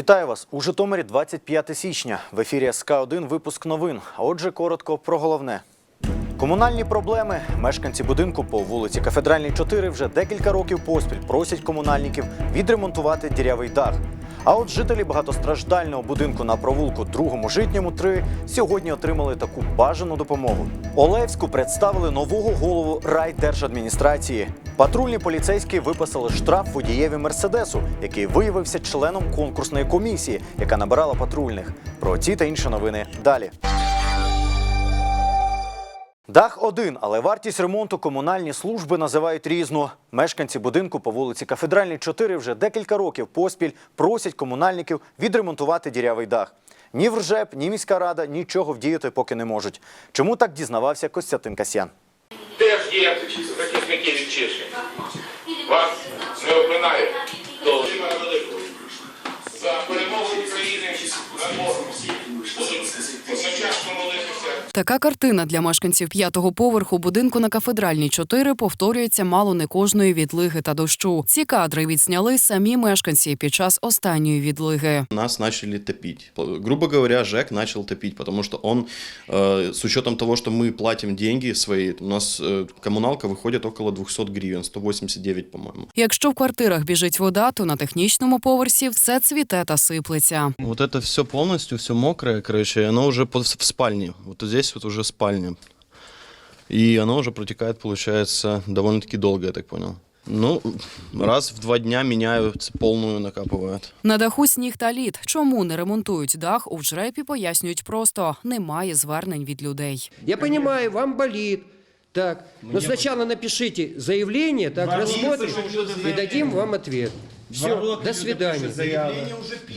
Вітаю вас у Житомирі 25 січня. В ефірі СК 1 випуск новин. А отже, коротко про головне. Комунальні проблеми. Мешканці будинку по вулиці Кафедральній 4 вже декілька років поспіль просять комунальників відремонтувати дірявий дах. А от жителі багатостраждального будинку на провулку другому житньому 3 сьогодні отримали таку бажану допомогу. Олевську представили нового голову райдержадміністрації. Патрульні поліцейські виписали штраф водієві мерседесу, який виявився членом конкурсної комісії, яка набирала патрульних. Про ці та інші новини далі. Дах один, але вартість ремонту комунальні служби називають різно. Мешканці будинку по вулиці Кафедральній 4 вже декілька років поспіль просять комунальників відремонтувати дірявий дах. Ні ВРЖЕП, ні міська рада нічого вдіяти поки не можуть. Чому так дізнавався Костянтин Касьян? Теж є захисники від Вас не обминає. То За перемогу України над Така картина для мешканців п'ятого поверху будинку на кафедральній 4 повторюється мало не кожної відлиги та дощу. Ці кадри відзняли самі мешканці під час останньої відлиги. нас начали топить. Грубо говоря, ЖЭК начал топить, потому что он, э, с учетом того, что мы платим деньги свои, у нас э, коммуналка выходит около 200 гривен, 189, по-моему. Якщо в квартирах біжить вода, то на технічному поверсі все цвіте та сиплеться. Вот это все полностью, все мокрое, короче, и оно уже под- в спальне. Вот здесь вот уже спальня. И оно уже протекает, получается, довольно-таки долго, я так понял. Ну, раз в два дня меняют, полную накапывают. На даху сніг та лід. Чому не ремонтують дах у жрепі, пояснюють просто немає звернень від людей. Я понимаю, вам болит. Так, но сначала напишите заявление, так рассмотрим и дадим вам ответ. Все, до свидания.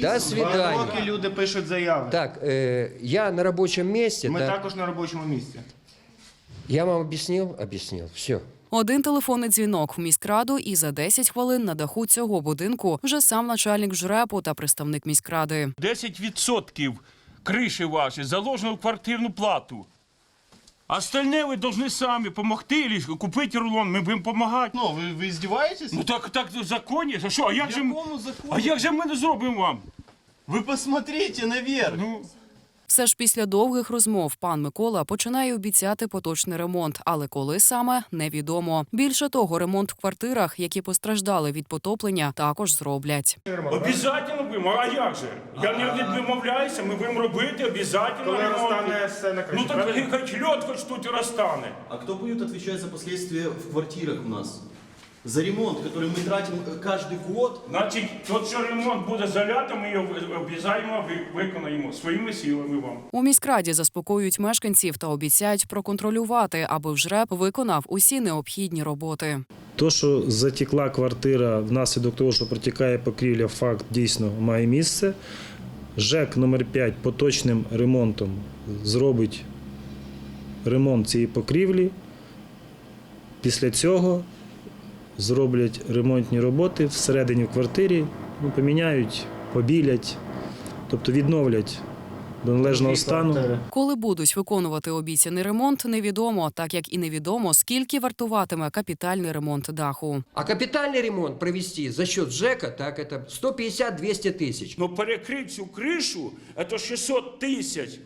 До свидания. Роки люди пишуть заяви. Так, э, я на рабочем месте. Ми так. також на робочому місці. Я вам объяснил? Объяснил. Все. Один телефонний дзвінок в міськраду, і за 10 хвилин на даху цього будинку вже сам начальник жрепу та представник міськради. 10% криші ваші заложено в квартирну плату. Остальне ви должны сами помогти или купити рулон, ми будемо допомагати. Ну, ви, ви здіваєтесь? Ну так, так в законі. А що, а як же, ми- якому законі? а як же ми не зробимо вам? Вы посмотрите наверх. Ну, Все ж після довгих розмов пан Микола починає обіцяти поточний ремонт, але коли саме невідомо. Більше того, ремонт в квартирах, які постраждали від потоплення, також зроблять. обов'язково будемо, а як же? Я не відмовляюся, ми будемо робити обов'язково. Коли розтане все на криші, Ну так правильно? хоч льот, хоч тут і розтане. А кто будет отвечать за последствия в квартирах у нас? За ремонт, который мы тратим э, каждый год? Значить, тот, що ремонт буде заляти, ми його обов'язково ви- виконаємо своїми силами вам. У міськраді заспокоюють мешканців та обіцяють проконтролювати, аби ЖРЕП виконав усі необхідні роботи. То, що затікла квартира внаслідок того, що протікає покрівля, факт дійсно має місце. ЖЕК номер 5 поточним ремонтом зробить ремонт цієї покрівлі. Після цього зроблять ремонтні роботи всередині в квартирі, ну, поміняють, побілять, тобто відновлять до належного стану. Коли будуть виконувати обіцяний ремонт, невідомо, так як і невідомо, скільки вартуватиме капітальний ремонт даху. А капитальный ремонт провести за счет ЖЭКа, так это 150-200 тысяч. Ну перекрити цю кришу, це 600 тисяч.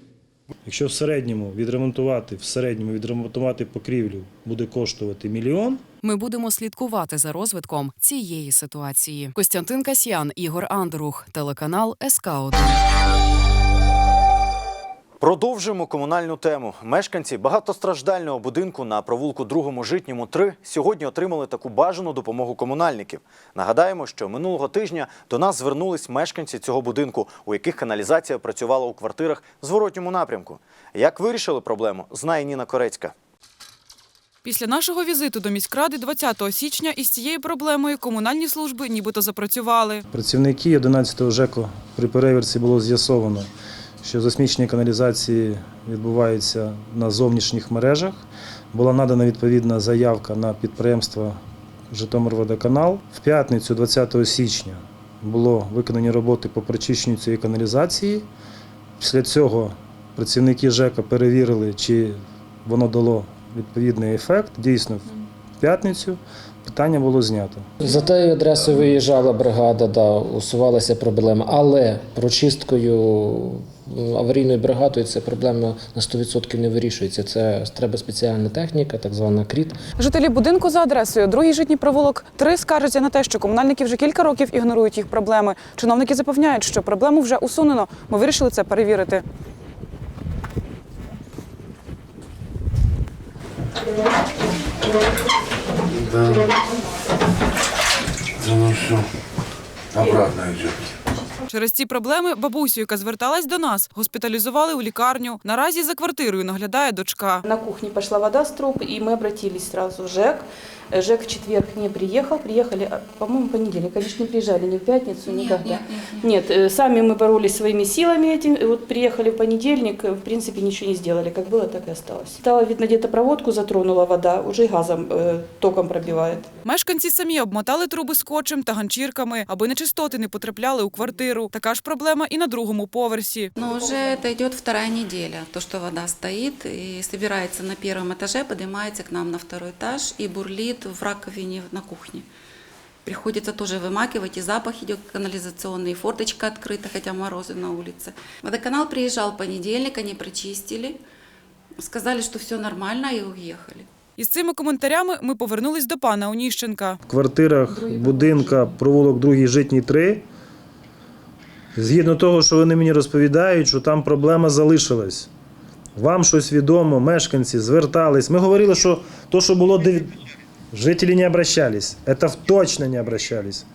Якщо в середньому відремонтувати, в середньому відремонтувати покрівлю буде коштувати мільйон, Ми будемо слідкувати за розвитком цієї ситуації. Костянтин Касьян, Ігор Андрух, телеканал СК 1 Продовжуємо комунальну тему. Мешканці багатостраждального будинку на провулку другому житньому 3 сьогодні отримали таку бажану допомогу комунальників. Нагадаємо, що минулого тижня до нас звернулись мешканці цього будинку, у яких каналізація працювала у квартирах в зворотньому напрямку. Як вирішили проблему, знає Ніна Корецька. Після нашого візиту до міськради 20 січня із цією проблемою комунальні служби нібито запрацювали. Працівники 11-го ЖЕКу при перевірці було з'ясовано, що засмічення каналізації відбувається на зовнішніх мережах. Була надана відповідна заявка на підприємство Житомирводоканал. В п'ятницю, 20 січня, було виконані роботи по прочищенню цієї каналізації. Після цього працівники ЖЕКа перевірили, чи воно дало відповідний ефект. Дійсно, в п'ятницю питання було знято. За тією адресою виїжджала бригада, да, усувалася проблема, але прочисткою аварійною бригадою ця проблема на 100% не вирішується. Це треба спеціальна техніка, так звана кріт. Жителі будинку за адресою другий житній провулок 3 скаржаться на те, що комунальники вже кілька років ігнорують їх проблеми. Чиновники запевняють, що проблему вже усунено. Ми вирішили це перевірити. Ну все, обратно идет. Через ці проблеми бабусю, яка зверталась до нас, госпіталізували у лікарню. Наразі за квартирою наглядає дочка. На кухне пошла вода с труб, и мы обратились сразу в ЖЭК. ЖЭК в четверг не приехал, приехали, а, по-моему, в понедельник. Конечно, не приезжали ни в пятницу, никогда. Нет, э, сами мы боролись своими силами этим. И вот приехали в понедельник, э, в принципе, ничего не сделали. Как было, так и осталось. Стало видно, где-то проводку затронула вода, уже и газом, э, током пробивает. Мешканці самі обмотали труби скотчем та ганчірками, аби нечистоти не потрапляли у квартиру. Така ж проблема і на другому поверсі. Но уже это идет вторая неделя, то, что вода стоит и собирается на первом этаже, поднимается к нам на второй этаж и бурлит в раковине на кухне. Приходится тоже вымакивать, и запах идет канализационный, и форточка открыта, хотя морозы на улице. Водоканал приезжал в понедельник, они прочистили, сказали, что все нормально, и уехали. Із цими коментарями ми повернулись до пана Оніщенка. В квартирах будинка провулок 2 житній 3. Згідно того, що вони мені розповідають, що там проблема залишилась. Вам щось відомо, мешканці звертались. Ми говорили, що то, що було дев- жителі не обращались. Это точно не обращались.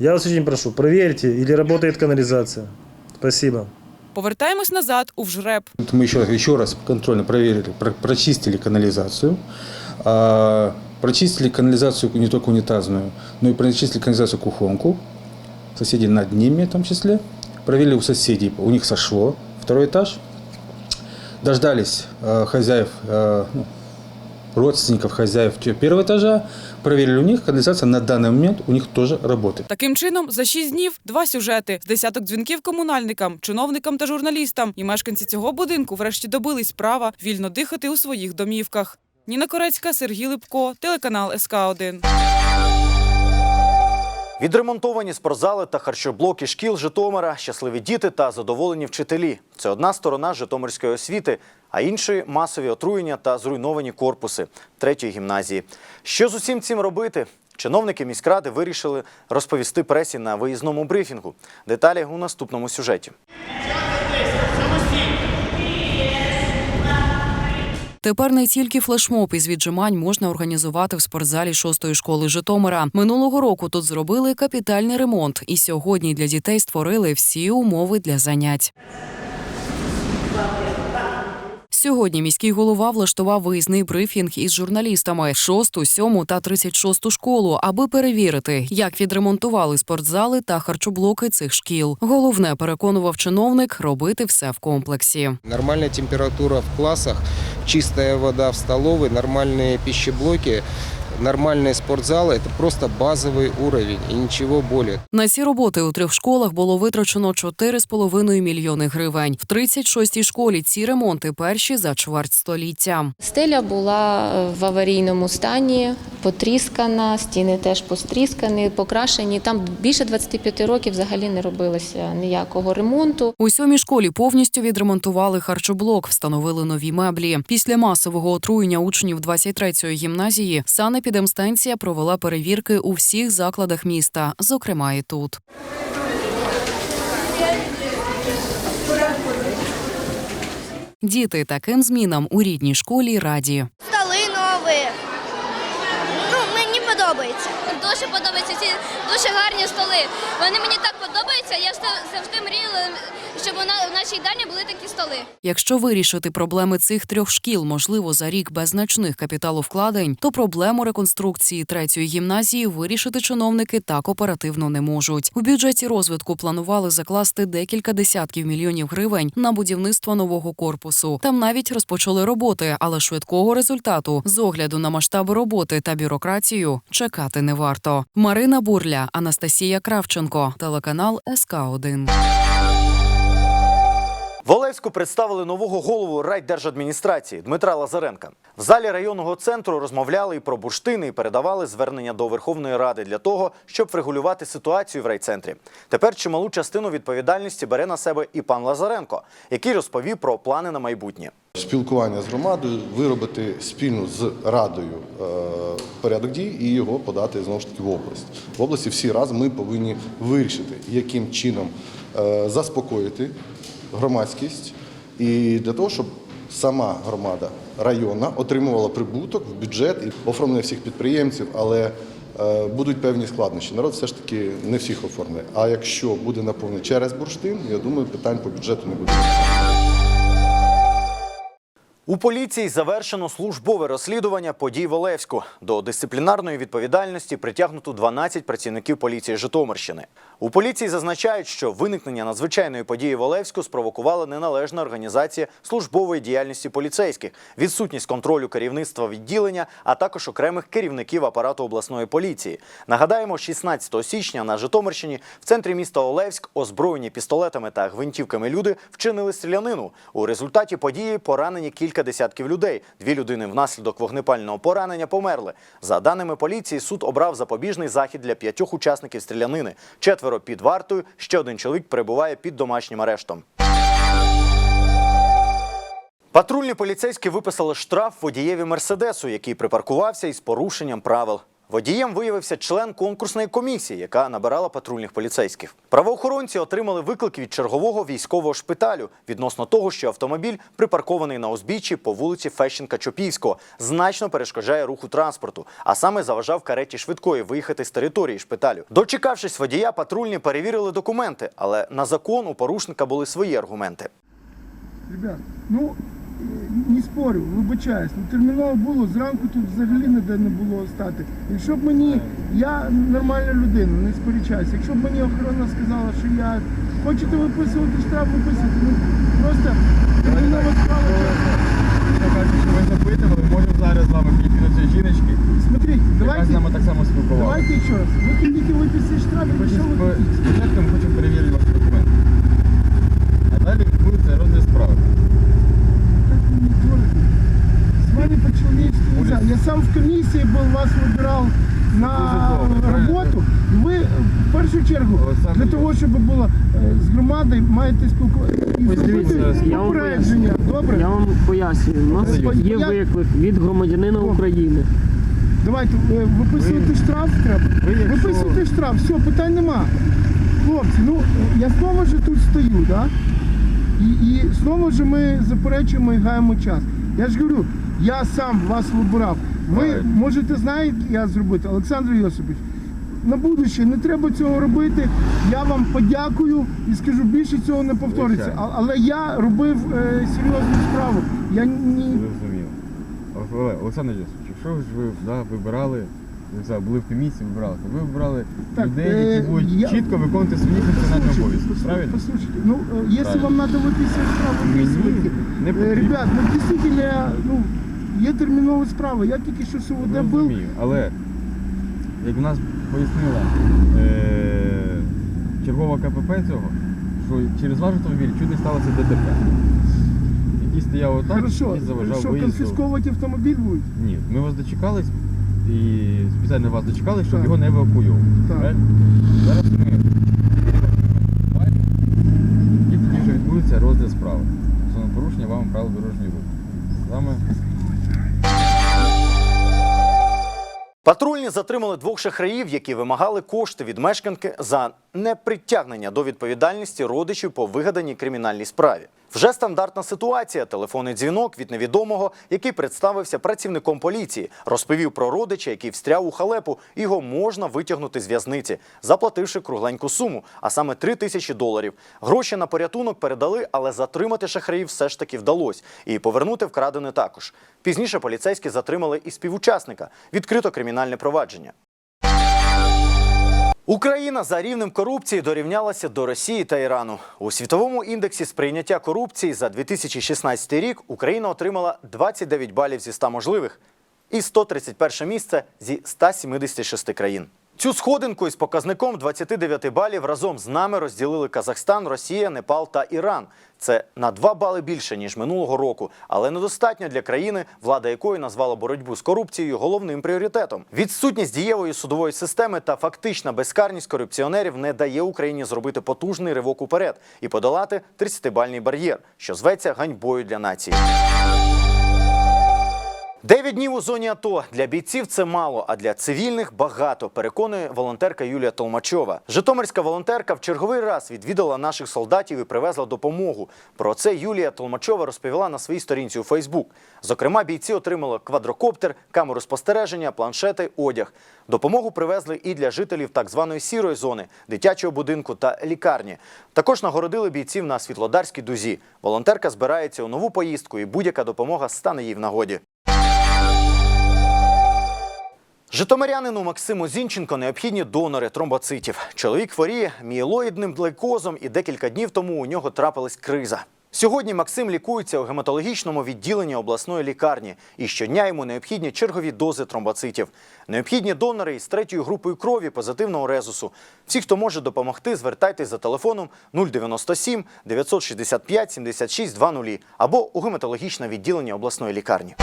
Я вас очень прошу, проверьте, или работает канализация. Спасибо. Повертаємось назад у вжреб. Мы еще, еще раз контрольно проверили, про- прочистили канализацию. А, прочистили канализацию не только унитазную, но и прочистили канализацию кухонку Соседи над ними в том числе. Проверили у соседей, у них сошло. Второй этаж. Дождались э, хозяев, э, ну, родственников хозяев те- первого этажа. Проверили у них, канализация на данный момент у них тоже работает. Таким чином, за шість днів два сюжети, з десяток дзвінків комунальникам, чиновникам та журналістам. І мешканці цього будинку врешті добились права вільно дихати у своїх домівках. Ніна Корецька, Сергій Липко, телеканал СК 1 Відремонтовані спортзали та харчоблоки шкіл Житомира, щасливі діти та задоволені вчителі. Це одна сторона Житомирської освіти, а іншої масові отруєння та зруйновані корпуси третьої гімназії. Що з усім цим робити? Чиновники міськради вирішили розповісти пресі на виїзному брифінгу. Деталі у наступному сюжеті. Тепер не тільки флешмоб із віджимань можна організувати в спортзалі шостої школи Житомира. Минулого року тут зробили капітальний ремонт, і сьогодні для дітей створили всі умови для занять. Сьогодні міський голова влаштував виїзний брифінг із журналістами шосту, сьому та 36 школу, аби перевірити, як відремонтували спортзали та харчоблоки цих шкіл. Головне переконував чиновник робити все в комплексі. Нормальна температура в класах, чиста вода в столовій, нормальні пищеблоки, нормальные спортзалы – это просто базовый уровень и ничего более. На ці роботи у трьох школах було витрачено 4,5 мільйони гривень. В 36-й школі ці ремонти перші за чверть століття. Стеля була е, в аварійному стані, потріскана, стіни теж постріскані, покрашені. Там більше 25 років взагалі не робилося ніякого ремонту. У сьомій школі повністю відремонтували харчоблок, встановили нові меблі. Після масового отруєння учнів 23-ї гімназії санепідемстанція провела перевірки у всіх закладах міста, зокрема і тут. Діти таким змінам у рідній школі раді. Столи нові. Ну, мені подобається. Дуже подобаються ці дуже гарні столи. Вони мені так подобаються. Я завжди мріяла, щоб у нашій їдальні були такі столи. Якщо вирішити проблеми цих трьох шкіл можливо за рік без значних капіталовкладень, то проблему реконструкції третьої гімназії вирішити чиновники так оперативно не можуть. У бюджеті розвитку планували закласти декілька десятків мільйонів гривень на будівництво нового корпусу. Там навіть розпочали роботи, але швидкого результату з огляду на масштаби роботи та бюрократію чекати не варто. Марина Бурля, Анастасія Кравченко, телеканал СК 1 В Олевську представили нового голову райдержадміністрації Дмитра Лазаренка. В залі районного центру розмовляли і про бурштини, і передавали звернення до Верховної Ради для того, щоб врегулювати ситуацію в райцентрі. Тепер чималу частину відповідальності бере на себе і пан Лазаренко, який розповів про плани на майбутнє. Спілкування з громадою, виробити спільно з радою е, порядок дій і його подати знову ж таки в область. В області всі разом ми повинні вирішити, яким чином е, заспокоїти громадськість і для того, щоб сама громада районна отримувала прибуток в бюджет і оформлення всіх підприємців, але е, будуть певні складнощі. Народ все ж таки не всіх оформлює. А якщо буде наповнений через бурштин, я думаю, питань по бюджету не буде. У поліції завершено службове розслідування подій в Олевську. До дисциплінарної відповідальності притягнуто 12 працівників поліції Житомирщини. У поліції зазначають, що виникнення надзвичайної події в Олевську спровокувала неналежна організація службової діяльності поліцейських, відсутність контролю керівництва відділення, а також окремих керівників апарату обласної поліції. Нагадаємо, 16 січня на Житомирщині в центрі міста Олевськ озброєні пістолетами та гвинтівками люди вчинили стрілянину. У результаті події поранені кілька десятків людей. Дві людини внаслідок вогнепального поранення померли. За даними поліції, суд обрав запобіжний захід для п'ятьох учасників стрілянини. Четверо під вартою. Ще один чоловік перебуває під домашнім арештом. Патрульні поліцейські виписали штраф водієві мерседесу, який припаркувався із порушенням правил. Водієм виявився член конкурсної комісії, яка набирала патрульних поліцейських. Правоохоронці отримали виклик від чергового військового шпиталю відносно того, що автомобіль, припаркований на узбіччі по вулиці Фещенка Чопівського, значно перешкоджає руху транспорту, а саме заважав кареті швидкої виїхати з території шпиталю. Дочекавшись водія, патрульні перевірили документи, але на закон у порушника були свої аргументи. Ребят, ну не спорю, вибачаюсь, ну терміново було, зранку тут взагалі ніде не було стати. Якщо б мені, я нормальна людина, не сперечаюся, якщо б мені охорона сказала, що я хочете виписувати штраф, виписувати, ну просто термінова справа. що ви запитували, можемо зараз з вами підійти до цієї жіночки, Смотрите, яка давайте, з нами так само спілкувалася. давайте ще раз. Ви хотите виписати штраф, і що ви хотите? Спочатку ми хочемо перевірити ваші документи. А далі відбудеться розгляд справи. Так не дорого. С вами по-человечески нельзя. Я сам в комісії був, вас вибирав на Дуже добре, роботу. І ви е, в першу чергу Олександр для того, щоб було е, громадою, маєте Ось дивіться, я вам попередження. Добре? Я вам пояснюю. У нас є виклик від громадянина України. Давайте е, виписувати штраф треба. ви якщо- Виписувати штраф, все, питань нема. Хлопці, ну е, я знову ж тут стою, да? І, і знову ж ми заперечуємо і гаємо час. Я ж говорю, я сам вас вибирав. Ви Правильно. можете знаєте, як зробити, Олександр Йосипович, на будуще не треба цього робити. Я вам подякую і скажу, більше цього не повториться. Звичайно. А- але я робив е, серйозну справу. Я ні, Зрозуміло. Але, Олександр Йосифович, якщо ж ви да, вибирали, не знаю, були в комісії, вибирали, то ви вибрали Так, людей, е, які будуть я- чітко виконувати свої функціональні Послушайте, обов'язки. послушайте, Правильно? Послушайте, ну, э, если Правильно. вам надо выписать справу, Мені выписывайте. не Э, потрібно. Ребят, ну действительно, я, ну, є термінова справа. Я тільки що сьогодні був. Розумію, але як в нас пояснила е- чергова КПП цього, що через ваш автомобіль чуть не сталося ДТП. Який стояв отак Хорошо, і заважав що виїзду. конфісковувати автомобіль будуть? Ні, ми вас дочекались і спеціально вас дочекали, щоб Так. його не евакуювали. Так. Правильно? Зараз ми і тоді вже відбудеться розгляд справи. Стосовно порушення вам правил дорожнього руху. Саме Затримали двох шахраїв, які вимагали кошти від мешканки за непритягнення до відповідальності родичів по вигаданій кримінальній справі. Вже стандартна ситуація. Телефонний дзвінок від невідомого, який представився працівником поліції, розповів про родича, який встряв у халепу. Його можна витягнути з в'язниці, заплативши кругленьку суму, а саме 3 тисячі доларів. Гроші на порятунок передали, але затримати шахраїв все ж таки вдалося. І повернути вкрадене також. Пізніше поліцейські затримали і співучасника. Відкрито кримінальне провадження. Україна за рівнем корупції дорівнялася до Росії та Ірану. У світовому індексі сприйняття корупції за 2016 рік Україна отримала 29 балів зі 100 можливих і 131 місце зі 176 країн. Цю сходинку із показником 29 балів разом з нами розділили Казахстан, Росія, Непал та Іран. Це на 2 бали більше ніж минулого року, але недостатньо для країни, влада якої назвала боротьбу з корупцією головним пріоритетом. Відсутність дієвої судової системи та фактична безкарність корупціонерів не дає Україні зробити потужний ривок уперед і подолати 30-бальний бар'єр, що зветься ганьбою для нації. Дев'ять днів у зоні АТО для бійців це мало, а для цивільних багато. Переконує волонтерка Юлія Толмачова. Житомирська волонтерка в черговий раз відвідала наших солдатів і привезла допомогу. Про це Юлія Толмачова розповіла на своїй сторінці у Фейсбук. Зокрема, бійці отримали квадрокоптер, камеру спостереження, планшети, одяг. Допомогу привезли і для жителів так званої сірої зони, дитячого будинку та лікарні. Також нагородили бійців на Світлодарській дузі. Волонтерка збирається у нову поїздку, і будь-яка допомога стане їй в нагоді. Житомирянину Максиму Зінченко необхідні донори тромбоцитів. Чоловік хворіє мієлоїдним лейкозом і декілька днів тому у нього трапилась криза. Сьогодні Максим лікується у гематологічному відділенні обласної лікарні, і щодня йому необхідні чергові дози тромбоцитів. Необхідні донори із третьою групою крові позитивного резусу. Всі, хто може допомогти, звертайтесь за телефоном 097 965 76 20 або у гематологічне відділення обласної лікарні.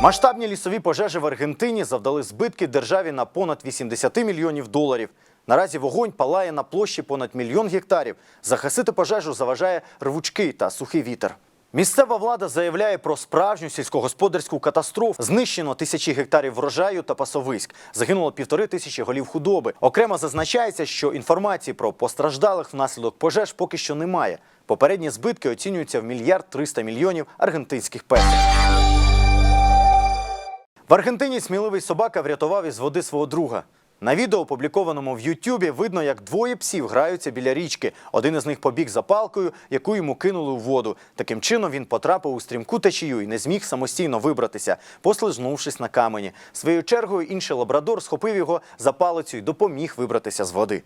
Масштабні лісові пожежі в Аргентині завдали збитки державі на понад 80 мільйонів доларів. Наразі вогонь палає на площі понад мільйон гектарів. Загасити пожежу заважає рвучкий та сухий вітер. Місцева влада заявляє про справжню сільськогосподарську катастрофу. Знищено тисячі гектарів врожаю та пасовиськ. Загинуло півтори тисячі голів худоби. Окремо зазначається, що інформації про постраждалих внаслідок пожеж поки що немає. Попередні збитки оцінюються в мільярд 300 мільйонів аргентинських песо. В Аргентині сміливий собака врятував із води свого друга. На відео, опублікованому в Ютубі, видно, як двоє псів граються біля річки. Один із них побіг за палкою, яку йому кинули у воду. Таким чином він потрапив у стрімку течію і не зміг самостійно вибратися, послизнувшись на камені. Своєю чергою інший лабрадор схопив його за палицю і допоміг вибратися з води.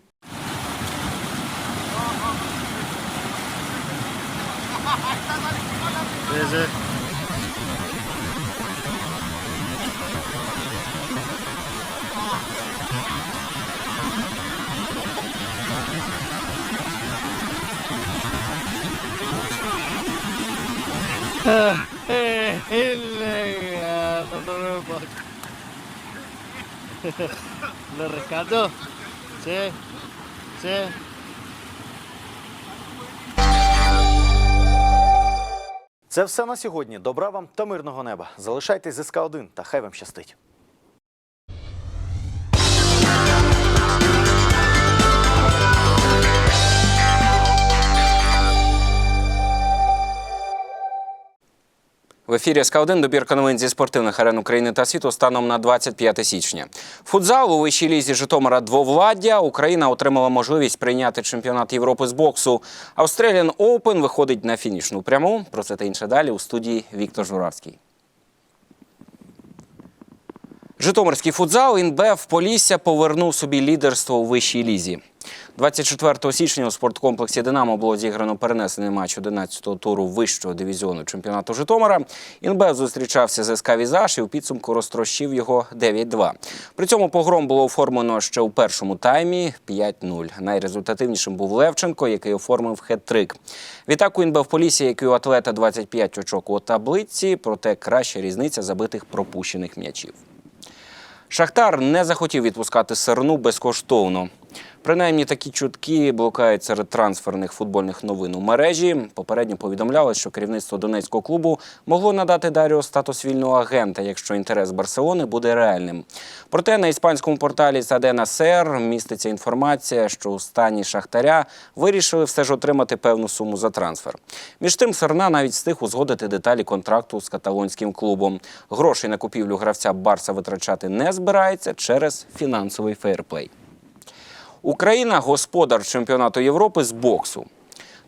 Lo rescato. Sí, sí. Це все на сьогодні. Добра вам та мирного неба. Залишайтесь з СК 1 та хай вам щастить. В ефірі СК 1 добірка новин зі спортивних арен України та світу станом на 25 січня. Футзал у вищій лізі Житомира двовладдя Україна отримала можливість прийняти чемпіонат Європи з боксу. Australian Open виходить на фінішну пряму. Про це та інше далі у студії Віктор Журавський. Житомирський футзал Інбев Полісся повернув собі лідерство у вищій лізі. 24 січня у спорткомплексі Динамо було зіграно перенесений матч 11-го туру вищого дивізіону чемпіонату Житомира. Інбев зустрічався з СК Візаж і у підсумку розтрощив його 9-2. При цьому погром було оформлено ще у першому таймі 5-0. Найрезультативнішим був Левченко, який оформив хет-трик. Відтак у Інбев Полісся, як і у атлета 25 очок у таблиці, проте краща різниця забитих пропущених м'ячів. Шахтар не захотів відпускати Серну безкоштовно. Принаймні такі чутки блукають серед трансферних футбольних новин у мережі. Попередньо повідомлялось, що керівництво донецького клубу могло надати Даріо статус вільного агента, якщо інтерес Барселони буде реальним. Проте на іспанському порталі Садена Сер міститься інформація, що у стані Шахтаря вирішили все ж отримати певну суму за трансфер. Між тим, Серна навіть встиг узгодити деталі контракту з каталонським клубом. Грошей на купівлю гравця Барса витрачати не збирається через фінансовий фейерплей. Україна господар чемпіонату Європи з боксу.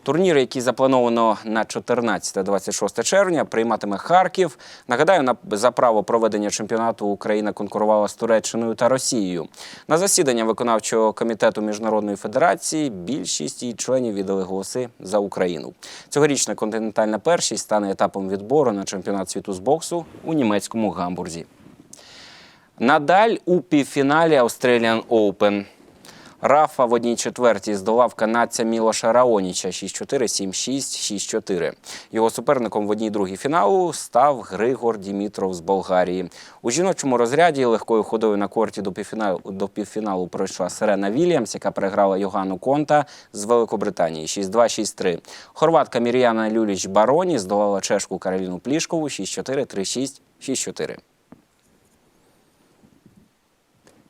Турнір, який заплановано на 14-26 червня, прийматиме Харків. Нагадаю, на за право проведення чемпіонату Україна конкурувала з Туреччиною та Росією. На засідання виконавчого комітету міжнародної федерації більшість її членів віддали голоси за Україну. Цьогорічна континентальна першість стане етапом відбору на чемпіонат світу з боксу у німецькому гамбурзі. Надаль у півфіналі Australian Open. Рафа в одній четвертій здолав канадця Мілоша Раоніча 6-4, 7-6, 6-4. Його суперником в одній другій фіналу став Григор Дімітров з Болгарії. У жіночому розряді легкою ходою на корті до півфіналу, до півфіналу пройшла Серена Вільямс, яка переграла Йогану Конта з Великобританії 6-2, 6-3. Хорватка Мір'яна Люліч Бароні здолала чешку Кароліну Плішкову 6-4, 3-6, 6-4.